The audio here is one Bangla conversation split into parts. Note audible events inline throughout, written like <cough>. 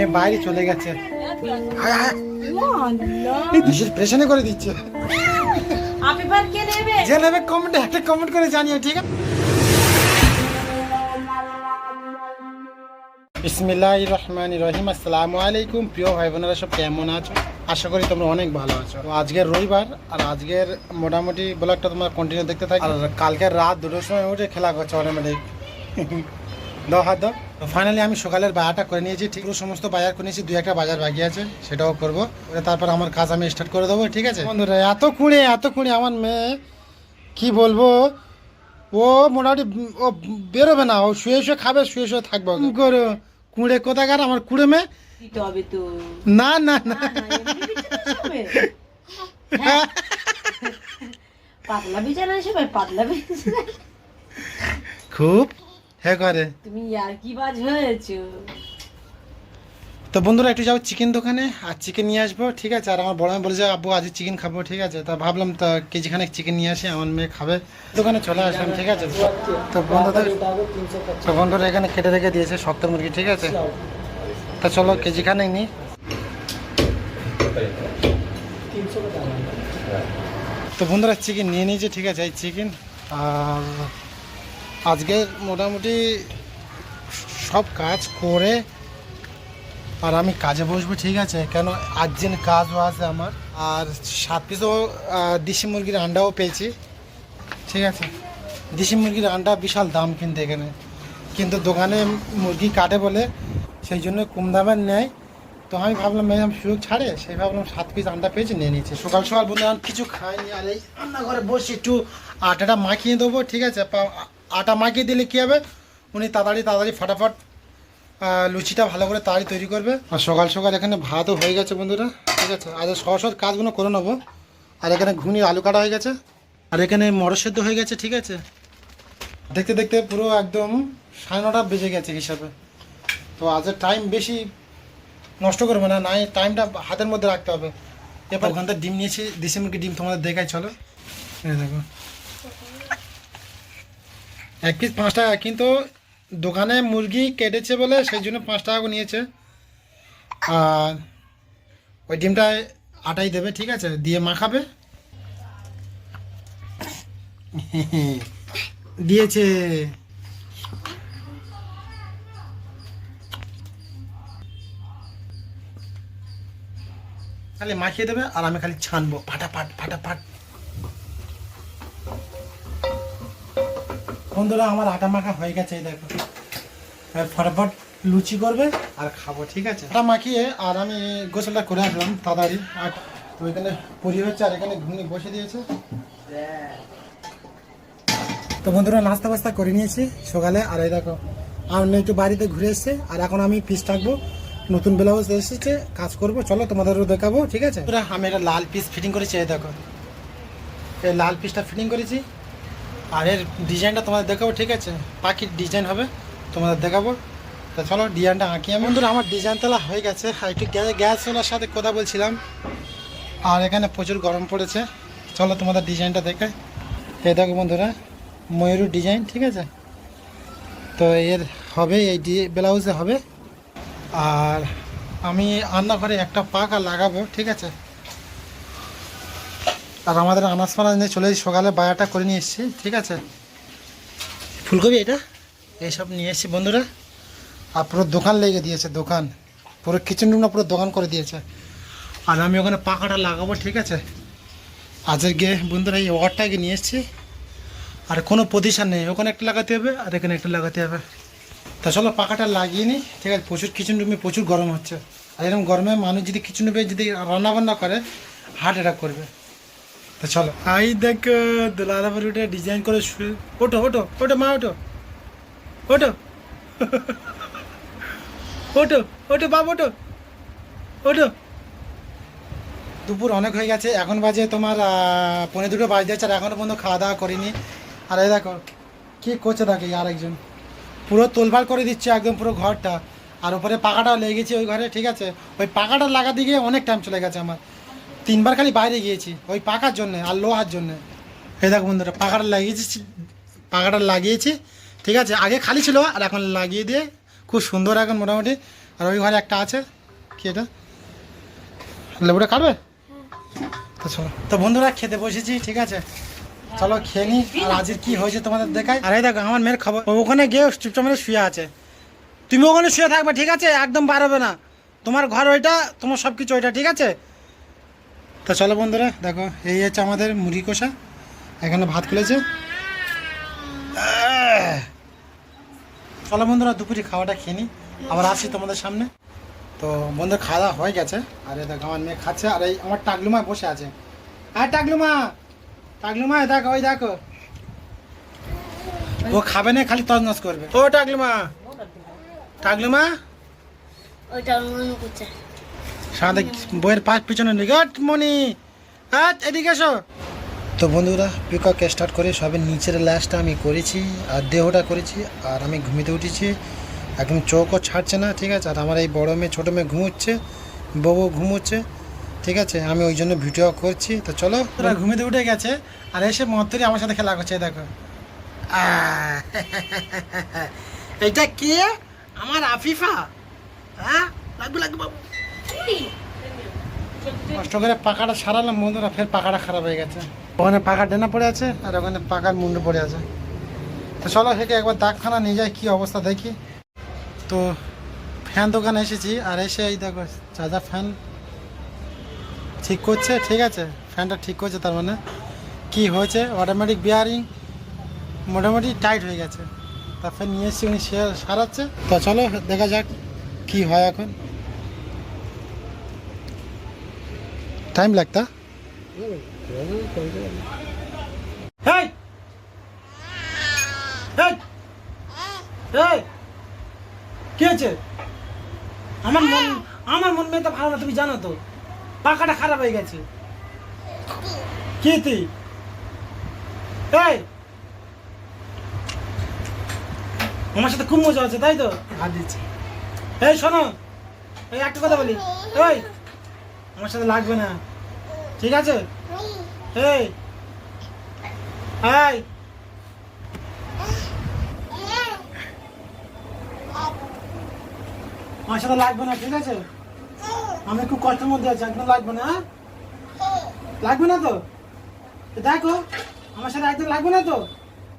মেয়ে বাইরে চলে গেছে। প্রেশনে করে দিচ্ছে। যে নেবে কমেন্টে একটা কমেন্ট করে জানিও ঠিক আছে? বিসমিল্লাহ রহমান রহিম। আসসালামু আলাইকুম। প্রিয় ভাই বোনেরা সব কেমন আছো? আশা করি তোমরা অনেক ভালো আছো। তো আজকের রবিবার আর আজকের মোটামুটি ব্লগটা তোমরা কন্টিনিউ দেখতে থাকো। আর কালকের রাত দুটোর সময় উঠে খেলা করছে অটোমেটিক। <laughs> দাও হাত দাও। ফাইনালি আমি সকালের বাজারটা করে নিয়েছি ঠিক পুরো সমস্ত বাজার করে নিয়েছি দুই একটা বাজার বাকি আছে সেটাও করব। করে তারপর আমার কাজ আমি স্টার্ট করে দেবো ঠিক আছে? বন্ধুরা এত কুঁড়ে এত কুঁড়ে আমার মেয়ে কি বলব? ও মোটামুটি ও বেরোবে না ও শুয়ে শুয়ে খাবে শুয়ে শুয়ে থাকব কি করো কুঁড়ে কোথাকার? আমার কুঁড়ে মেয়ে? দিতে হবে তো। না না না? হ্যাঁ। পাতলা বিছানা শোবে পাতলা বিছানা। খুব হ্যাঁ করে তুমি আর কি বাজ হয়েছো? তো বন্ধুরা একটু যাব চিকেন দোকানে আর চিকেন নিয়ে আসব ঠিক আছে? আর আমার বড় মেয়ে বলেছে আব্বু আজ চিকেন খাব ঠিক আছে? তা ভাবলাম তা কেজিখানে চিকেন নিয়ে আসি আমার মেয়ে খাবে। দোকানে চলে আসলাম ঠিক আছে? তো বন্ধুদের তো বন্ধুরা এখানে কেটে রেখে দিয়েছে শক্ত মুরগি ঠিক আছে? তা চলো কেজিখানে নিই তো বন্ধুরা চিকেন নিয়ে নিয়েছে ঠিক আছে এই চিকেন আর আজকে মোটামুটি সব কাজ করে আর আমি কাজে বসবো, ঠিক আছে? কেন আর্জেন্ট কাজও আছে আমার। আর সাত পিসও দেশি মুরগির আন্ডাও পেয়েছি, ঠিক আছে? দেশি মুরগির আন্ডা বিশাল দাম কিন্তু এখানে। কিন্তু দোকানে মুরগি কাটে বলে সেই জন্য কম দামের নেয়। তো আমি ভাবলাম, ম্যাডাম সুযোগ ছাড়ে? সেই ভাবলাম সাত পিস আন্ডা পেয়েছি, নিয়ে নিয়েছি সকাল সকাল বন্ধু কিছু খাইনি, আর এই রান্নাঘরে বসে একটু আটাটা মাখিয়ে দেবো, ঠিক আছে? আটা মাখিয়ে দিলে কী হবে? উনি তাড়াতাড়ি তাড়াতাড়ি ফটাফট লুচিটা ভালো করে তাড়াতাড়ি তৈরি করবে। আর সকাল সকাল এখানে ভাতও হয়ে গেছে বন্ধুরা, ঠিক আছে? আর সহজ সহজ কাজগুলো করে নেব। আর এখানে ঘুনি আলু কাটা হয়ে গেছে। আর এখানে মটর সেদ্ধ হয়ে গেছে, ঠিক আছে? দেখতে দেখতে পুরো একদম সাড়ে নটা বেজে গেছে হিসাবে। তো আজের টাইম বেশি নষ্ট করবে না নাই টাইমটা হাতের মধ্যে রাখতে হবে। এবার ওখান থেকে ডিম নিয়েছি, দেশি মুরগি ডিম তোমাদের দেখাই, চলো। দেখো। এক পিস পাঁচ টাকা, কিন্তু দোকানে মুরগি কেটেছে বলে সেই জন্য পাঁচ টাকা নিয়েছে। আর ওই ডিমটায় আটাই দেবে, ঠিক আছে? দিয়ে মাখাবে দিয়েছে। খালি মাখিয়ে দেবে, আর আমি খালি ছানবো। ফাটাফাট ফাটাফাট। বন্ধুরা, আমার আটা মাখা হয়ে গেছে, এই দেখো। ফটাফট লুচি করবে আর খাব, ঠিক আছে? আটা মাখিয়ে, আর আমি গোসলটা করে আসলাম, তাড়াতাড়ি। আর তো এখানে পরি হচ্ছে, আর এখানে ঘুগনি বসে দিয়েছে। তো বন্ধুরা, নাস্তা বাস্তা করে নিয়েছি সকালে, আর এই দেখো, আর একটু বাড়িতে ঘুরে এসছে, আর এখন আমি পিস থাকব নতুন ব্লাউজ এসেছে, কাজ করব, চলো তোমাদেরও দেখাবো, ঠিক আছে? আমি একটা লাল পিস ফিটিং করেছি, এই দেখো। এই লাল পিসটা ফিটিং করেছি। আর এর ডিজাইনটা তোমাদের দেখাবো, ঠিক আছে? পাখির ডিজাইন হবে, তোমাদের দেখাবো। তা চলো, ডিজাইনটা আঁকি আমি। বন্ধুরা, আমার ডিজাইন তোলা হয়ে গেছে। আর একটু গ্যা- গ্যাস ওলার সাথে কথা বলছিলাম। আর এখানে প্রচুর গরম পড়েছে। চলো, তোমাদের ডিজাইনটা দেখে এই দেখো বন্ধুরা, ময়ূর ডিজাইন, ঠিক আছে? তো এর হবে, এই ডি- ব্লাউজে হবে। আর আমি রান্নাঘরে একটা পাখা লাগাবো, ঠিক আছে? আর আমাদের আনাজ ফানাজ নিয়ে চলে সকালে বায়াটা করে নিয়ে এসেছি ঠিক আছে? ফুলকপি এটা? এইসব নিয়ে এসেছি বন্ধুরা। আর পুরো দোকান লেগে দিয়েছে দোকান। পুরো কিচেন রুমটা পুরো দোকান করে দিয়েছে। আর আমি ওখানে পাখাটা লাগাবো ঠিক আছে? আজকে গিয়ে বন্ধুরা এই ওয়ারটাকে নিয়ে এসেছি। আর কোনো পজিশন নেই ওখানে একটা লাগাতে হবে আর এখানে একটা লাগাতে হবে। তা চলো পাখাটা লাগিয়ে নিই ঠিক আছে? প্রচুর কিচেন রুমে প্রচুর গরম হচ্ছে। আর এরকম গরমে মানুষ যদি কিচেন রুমে যদি রান্না বান্না করে হার্ট অ্যাটাক করবে। চলো। আই দেখ উপর উঠে ডিজাইন করে ওঠো ওঠো ওঠো মা ওঠো। ওঠো। ওঠো ওঠো বাপ ওঠো। ওঠো। দুপুর অনেক হয়ে গেছে এখন বাজে তোমার আহ, পৌনে দুটো বাজে যাচ্ছে আর এখনও পর্যন্ত খাওয়া দাওয়া করিনি। আর এই দেখো কি করছে দেখে আর একজন পুরো তোলভাল করে দিচ্ছে একদম পুরো ঘরটা। আর উপরে পাকাটা লেগে গেছে ওই ঘরে ঠিক আছে? ওই পাকাটা লাগা গিয়ে অনেক টাইম চলে গেছে আমার। তিনবার খালি বাইরে গিয়েছি, ওই পাকার জন্য আর লোহার জন্য। এই দেখো বন্ধুরা পাকাটা লাগিয়েছি পাকাটা লাগিয়েছি, ঠিক আছে? আগে খালি ছিল আর এখন লাগিয়ে দিয়ে খুব সুন্দর এখন মোটামুটি। আর ওই ঘরে একটা আছে, কি এটা? লেবুটা কাটবে? তো চলো। তো বন্ধুরা, খেতে বসেছি, ঠিক আছে? চলো খেয়ে নি, আর আজকের কি হয়েছে তোমাদের দেখায় আর এই দেখো, আমার মেয়ের খবর। ওখানে গিয়ে চুপচাপ মেরে শুয়ে আছে। তুমি ওখানে শুয়ে থাকবে, ঠিক আছে? একদম বাড়াবে না। তোমার ঘর ওইটা, তোমার সব কিছু ওইটা, ঠিক আছে? তো চলো বন্ধুরা, দেখো, এই হচ্ছে আমাদের মুরগি কষা। এখানে ভাত খুলেছে! চলো বন্ধুরা, দুপুরে খাওয়াটা খেয়ে নিই আবার আসি তোমাদের সামনে। তো বন্ধু, খাওয়া হয়ে গেছে। আর এই দেখো, আমার মেয়ে খাচ্ছে, আর এই আমার টাকলুমা বসে আছে। আর টাকলুমা! টাকলুমা দেখো, ওই দেখো। ও খাবে না, খালি তজনস করবে। ও টাকলুমা! টাকলুমা! ওইটা মনে করছে বইয়ের পাশ পিছনে নিগট মনি আজ এদিকে এসো। তো বন্ধুরা পিকক স্টার্ট করে সবে নিচের ল্যাসটা আমি করেছি আর দেহটা করেছি আর আমি ঘুমিতে উঠেছি। একদম চোখও ছাড়ছে না ঠিক আছে? আর আমার এই বড় মেয়ে ছোটো মেয়ে ঘুমোচ্ছে বউ ঘুমোচ্ছে ঠিক আছে? আমি ওই জন্য ভিডিও করছি। তো চলো। ওরা ঘুমিতে উঠে গেছে আর এসে মত্তরি আমার সাথে খেলা করছে দেখো। <laughs> এইটা কে? আমার আফিফা। হ্যাঁ? লাগবে লাগবে কষ্ট করে পাকাটা সারালাম, বন্ধুরা, ফের পাকাটা খারাপ হয়ে গেছে। ওখানে পাকা ডেনা পড়ে আছে আর ওখানে পাকার মুন্ড পড়ে আছে। তো চলো সেটা একবার ডাকখানা নিয়ে যাই, কী অবস্থা দেখি। তো ফ্যান দোকানে এসেছি আর এসে এই দেখো চার্জার ফ্যান ঠিক করছে, ঠিক আছে? ফ্যানটা ঠিক করছে তার মানে। কি হয়েছে? অটোমেটিক বিয়ারিং মোটামুটি টাইট হয়ে গেছে। তারপর নিয়ে এসেছি, উনি সারাচ্ছে। তো চলো দেখা যাক কি হয় এখন। টাইম লাগতা? হেই! হেই! হেই! কি হয়েছে? আমার মন আমার মন মেয়ে তো ভালো না তুমি জানো তো। পাকাটা খারাপ হয়ে গেছে। কি তুই? এই আমার সাথে খুব মজা আছে তাই তো? হাত দিচ্ছি। এই শোনো। এই একটা কথা বলি। এই আমার সাথে লাগবে না। ঠিক আছে? আমার সাথে লাগবে না, ঠিক আছে? আমি খুব কষ্টের মধ্যে আছি, একদম লাগবে না হ্যাঁ? লাগবে না তো? দেখো, আমার সাথে একদম লাগবে না তো?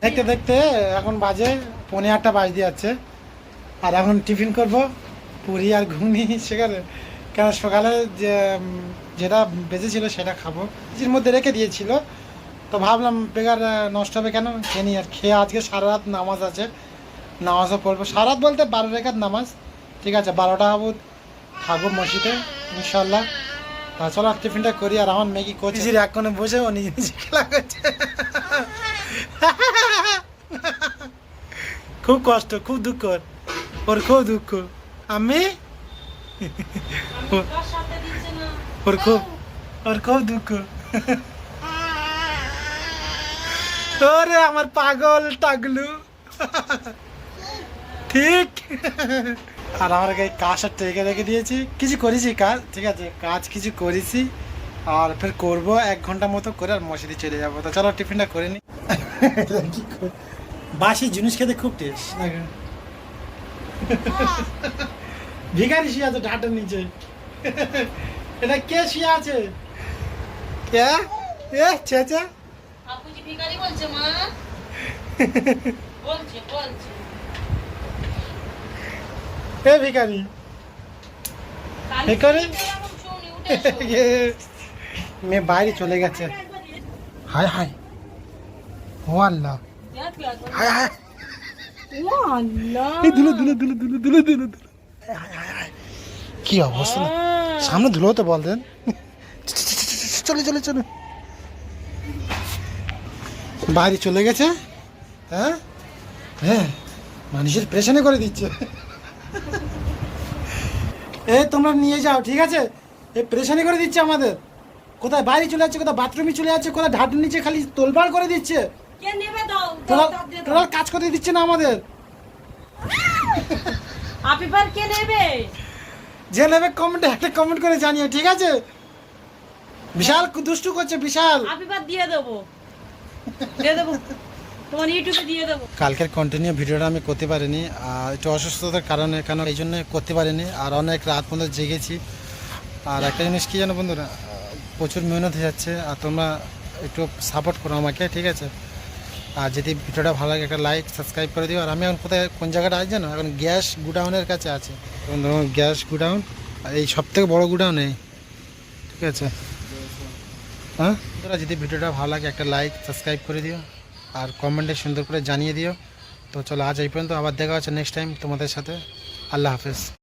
দেখতে দেখতে এখন বাজে পৌনে আটটা বাজতে যাচ্ছে। আর এখন টিফিন করব, পুরি আর ঘুগনি সেখানে কেন সকালে যে যেটা বেঁচেছিল সেটা খাব। ফ্রিজের মধ্যে রেখে দিয়েছিল। তো ভাবলাম, বেকার নষ্ট হবে কেন? খেয়ে আর খেয়ে আজকে সারা রাত নামাজ আছে। নামাজও পড়ব। সারা রাত বলতে বারো রেখাত নামাজ। ঠিক আছে, বারোটা অবধ থাকব মসজিদে ইনশাল্লাহ তা চলো টিফিনটা করি। আর আমার মেয়ে কি করছে? এক কোণে বসে, ও নিজে নিজে খেলা করছে। খুব কষ্ট, খুব দুঃখ। ওর খুব দুঃখ। আমি? ওর খুব ওর খুব দুঃখ। ওরে আমার পাগল টাগলু। ঠিক। আর আমার গায়ে কাজটা টেকে রেখে দিয়েছি। কিছু করেছি কাজ ঠিক আছে? কাজ কিছু করেছি। আর ফের করব এক ঘণ্টা মতো করে আর মশারি চলে যাব। তো চলো টিফিনটা করে নি। কি কর- বাসি জিনিস খেতে খুব টেস্ট ভিখারি শুয়ে আছে ডাটার নিচে। এটা কে শুয়ে আছে? কে এ চেঁচা? আপুজি ভিখারি বলছে মা। বলছে বলছে। এ ভিখারি। ভিখারি। মেয়ে বাইরে চলে গেছে। হায় হায়। ও আল্লাহ। হায় হায়। ও আল্লাহ। এই ধুলো ধুলো ধুলো ধুলো ধুলো। কি অবস্থা? সামনে ধুলো তো বল দেন। চলে চলে চলে। বাইরে চলে গেছে হ্যাঁ? হ্যাঁ মানুষের প্রেশানে করে দিচ্ছে। এ তোমরা নিয়ে যাও ঠিক আছে? এ প্রেশানি করে দিচ্ছে আমাদের। কোথায় বাইরে চলে যাচ্ছে কোথায় বাথরুমে চলে যাচ্ছে কোথায় ঢাটুর নিচে খালি তোলপাড় করে দিচ্ছে। কাজ করতে দিচ্ছে না আমাদের। আপিপার কে নেবে? যে নেবে কমেন্টে একটা কমেন্ট করে জানিও ঠিক আছে? বিশাল দুষ্টু করছে বিশাল। দিয়ে দেবো। দিয়ে দেবো। তোমার ইউটিউবে দিয়ে দেবো। কালকের কন্টিনিউ ভিডিওটা আমি করতে পারিনি আর একটু অসুস্থতার কারণে কেন এই জন্য করতে পারিনি আর অনেক রাত পর্যন্ত জেগেছি। আর একটা জিনিস কি জানো বন্ধুরা প্রচুর মেহনত হয়ে যাচ্ছে আর তোমরা একটু সাপোর্ট করো আমাকে ঠিক আছে? আর যদি ভিডিওটা ভালো লাগে, একটা লাইক সাবস্ক্রাইব করে দিও। আর আমি এখন কোথায়, কোন জায়গাটা আছি জানো? এখন গ্যাস গুডাউনের কাছে আছে। গ্যাস গুডাউন, আর এই সব থেকে বড়ো গুডাউন। এই ঠিক আছে? হ্যাঁ? যদি ভিডিওটা ভালো লাগে, একটা লাইক সাবস্ক্রাইব করে দিও। আর কমেন্টে সুন্দর করে জানিয়ে দিও। তো চলো, আজ এই পর্যন্ত। আবার দেখা হচ্ছে নেক্সট টাইম তোমাদের সাথে। আল্লাহ হাফেজ।